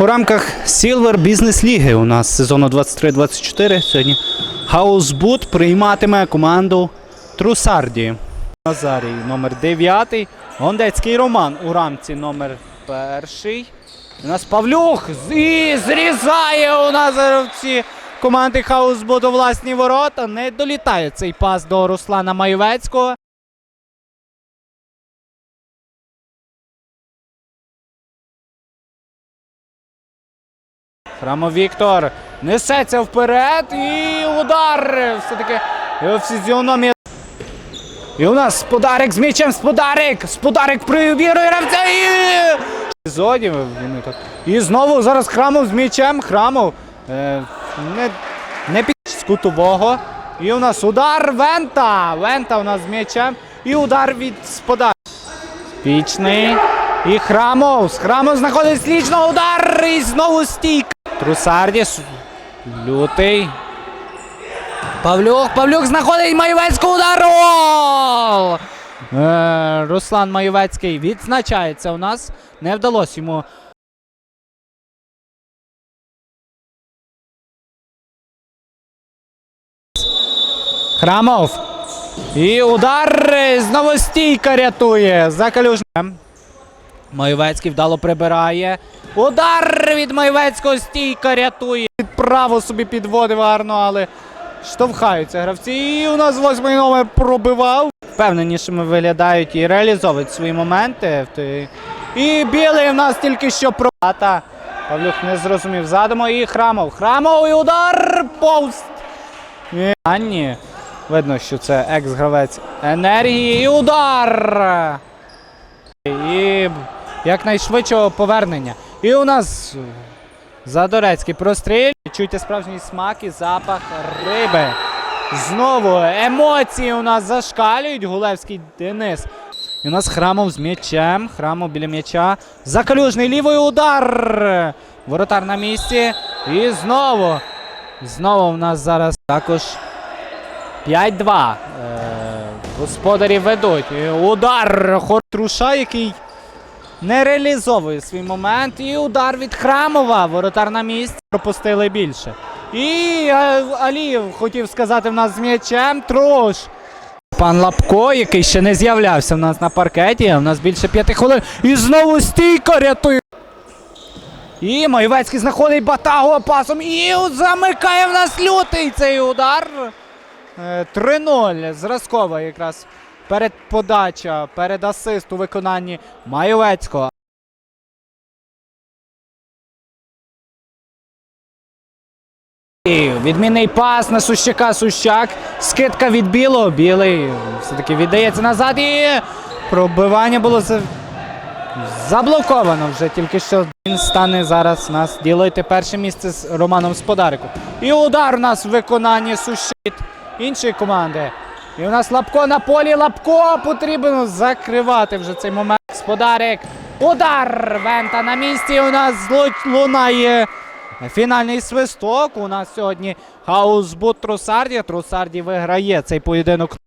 У рамках Silver Business Ліги у нас сезону 23-24 сьогодні Хаусбут прийматиме команду Трусарді. Назарій номер 9. Гондецький Роман у рамці номер 1. У нас Павлюх і зрізає у нас гравці команди Хаусбут у власні ворота. Не долітає цей пас до Руслана Майвецького. Віктор несеться вперед і удар. Все-таки його фізіономія. І у нас Сподарик з м'ячем. Сподарик! Сподарик привірує гравця і. Тут. І знову зараз Храмов з м'ячем. Храмов е, не, не під з кутового. І у нас удар Вента. Вента у нас з м'ячем. І удар від Сподарика. Пічний. І Храмов. Храмов знаходить слічно удар. І знову стійка. Трусардіс. Лютий. Павлюк. Павлюк знаходить Маєвецького удар. Гол! Е, Руслан Маєвецький відзначається у нас. Не вдалося йому. Храмов. І удар. Знову стійка рятує. За калюжнем. Майвецький вдало прибирає. Удар від Майвецького стійка рятує. Право собі підводив гарно, але штовхаються гравці. І у нас восьмий номер пробивав. Впевненішими виглядають і реалізовують свої моменти. І білий у нас тільки що пробата. Павлюк не зрозумів задуму. І Храмов. Храмов і удар повз. Анні. Видно, що це екс-гравець енергії. І удар. І якнайшвидшого повернення. І у нас Задорецький простріль. Чуйте справжній смак і запах риби. Знову емоції у нас зашкалюють. Гулевський Денис. І у нас храмов з м'ячем. Храмов біля м'яча. Закалюжний лівий удар. Воротар на місці. І знову. Знову у нас зараз також 5-2. Господарі ведуть. Удар Хортруша, який не реалізовує свій момент. І удар від Храмова. Воротар на місці. Пропустили більше. І е, Алієв хотів сказати в нас з м'ячем. Труш. Пан Лапко, який ще не з'являвся в нас на паркеті. У нас більше п'яти хвилин. І знову стійка рятує. І Майвецький знаходить Батагова пасом. І замикає в нас лютий цей удар. Е, 3-0. Зразкова якраз перед подача, перед асист у виконанні Майовецького. Відмінний пас на Сущака. Сущак. Скидка від білого. Білий все-таки віддається назад. І пробивання було заблоковано вже. Тільки що він стане зараз нас ділити перше місце з Романом Сподариком. І удар у нас в виконанні Сущит іншої команди. І у нас Лапко на полі. Лапко потрібно закривати вже цей момент. Сподарик. Удар! Вента на місці. У нас лунає фінальний свисток. У нас сьогодні Хаусбут Трусарді. Трусарді виграє цей поєдинок